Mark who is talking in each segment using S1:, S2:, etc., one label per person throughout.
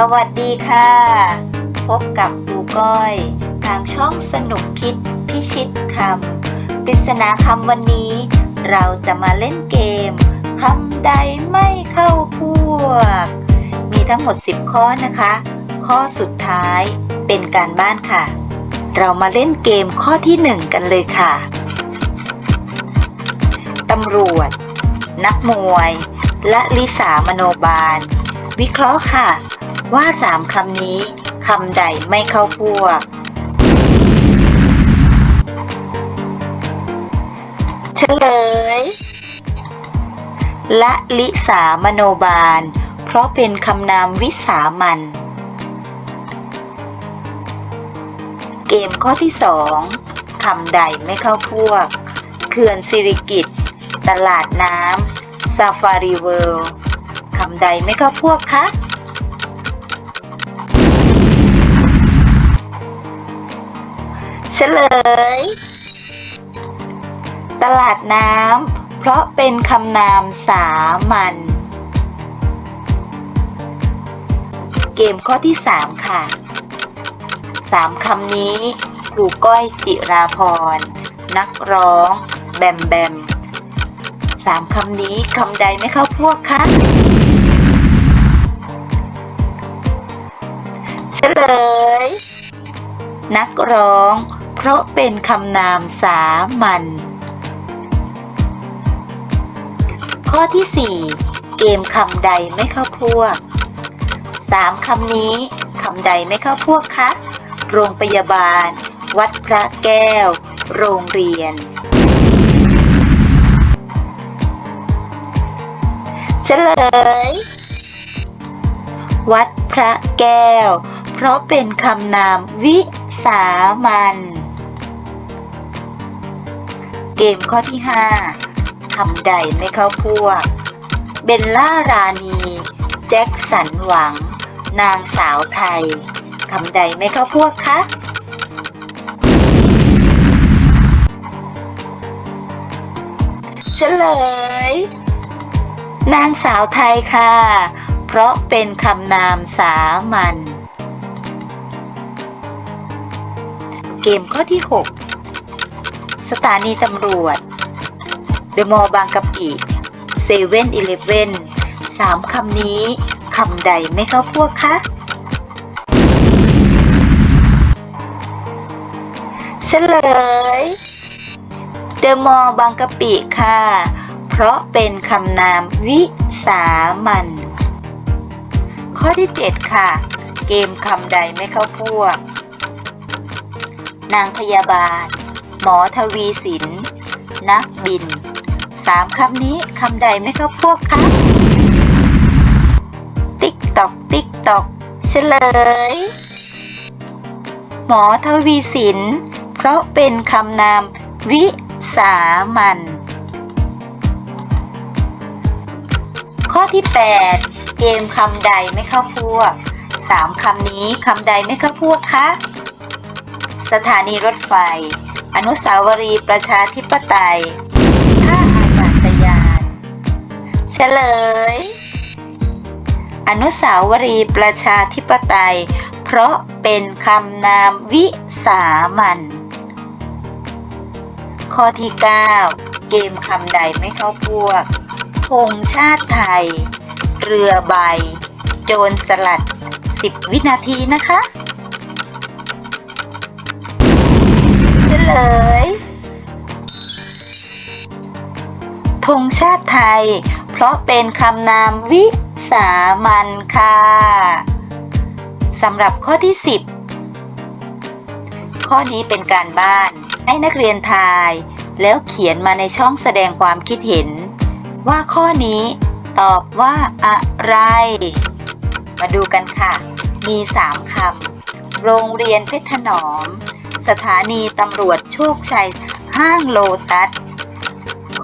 S1: สวัสดีค่ะ พบกับครูก้อย ทางช่องสนุกคิดพิชิตคำปริศนาคำวันนี้ เราจะมาเล่นเกมคำใดไม่เข้าพวก มีทั้งหมด 10 ข้อนะคะ ข้อสุดท้ายเป็นการบ้านค่ะ เรามาเล่นเกมข้อที่ 1 กันเลยค่ะตำรวจ นักมวย และลิสามโนบาล วิเคราะห์ค่ะ ว่าสามคำนี้คำใดไม่เข้าพวก เฉลย ละลิสามโนบาล เพราะเป็นคำนามวิสามัน เกมข้อที่สองคำใดไม่เข้าพวก เขื่อนสิริกิตตลาดน้ำซาฟารีเวิลด์คำใดไม่เข้าพวกคะ เฉลย ตลาดน้ำเพราะเป็นคำนามสามัญเกมข้อที่ 3 ค่ะสามคำนี้ครูก้อยจิราพร นักร้อง แบมแบมสามคำนี้คำใดไม่เข้าพวกคะเฉลย นักร้อง เพราะเป็นคำนามสามัญ ข้อที่ 4 เกมคำใดไม่เข้าพวกสามคำนี้คำใดไม่เข้าพวกคะ โรงพยาบาล วัดพระแก้ว โรงเรียน เฉลย วัดพระแก้ว เพราะเป็นคำนามวิสามัน เกมข้อที่5คำใดไม่เข้าพวก เบลล่ารานีแจ็คสันหวัง นางสาวไทยคำใดไม่เข้าพวกคะเฉลย นางสาวไทยค่ะ เพราะเป็นคำนามสามัญ เกมข้อที่ 6 สถานีตำรวจ เดอะมอลล์บางกะปิเซเว่นอีเลฟเว่นสามคำนี้คำใดไม่เข้าพวกคะเฉลย เดอะมอลล์บางกะปิค่ะ เพราะเป็นคำนามวิสามัน ข้อที่ 7 ค่ะ เกมคำใดไม่เข้าพวก นางพยาบาล หมอทวีสิน นักบิน สามคำนี้คำใดไม่เข้าพวกคะติ๊กตอก ติ๊กตอกเฉลย หมอทวีสิน เพราะเป็นคำนามวิสามัน ข้อที่ 8 เกมคำใดไม่เข้าพวกสามคำนี้คำใดไม่เข้าพวกคะ สถานีรถไฟ อนุสาวรีย์ประชาธิปไตยท่าอากาศยานเฉลย อนุสาวรีย์ประชาธิปไตย เพราะเป็นคำนามวิสามัน ข้อที่ 9 เกมคำใดไม่เข้าพวกธงชาติไทย เรือใบ โจรสลัด 10 วินาทีนะคะ ยธงชาติไทย เพราะเป็นคำนามวิสามันค่ะสำหรับข้อที่ 10 ข้อนี้เป็นการบ้าน ให้นักเรียนทาย แล้วเขียนมาในช่องแสดงความคิดเห็น ว่าข้อนี้ตอบว่าอะไร มาดูกันค่ะ มี 3คำโรงเรียนเพชรถนอม สถานีตำรวจโชคชัยห้างโลตัส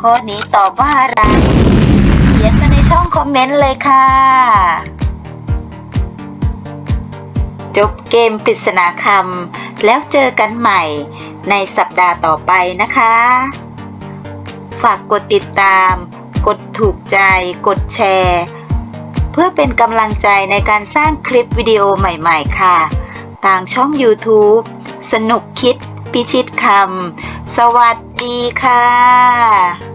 S1: ข้อนี้ตอบว่าอะไรเขียนมาในช่องคอมเมนต์เลยค่ะ จบเกมปริศนาคำแล้วเจอกันใหม่ในสัปดาห์ต่อไปนะคะ ฝากกดติดตาม กดถูกใจ กดแชร์ เพื่อเป็นกำลังใจในการสร้างคลิปวิดีโอใหม่ ๆ ค่ะ ทางช่อง YouTube สนุกคิดพิชิตคำ สวัสดีค่ะ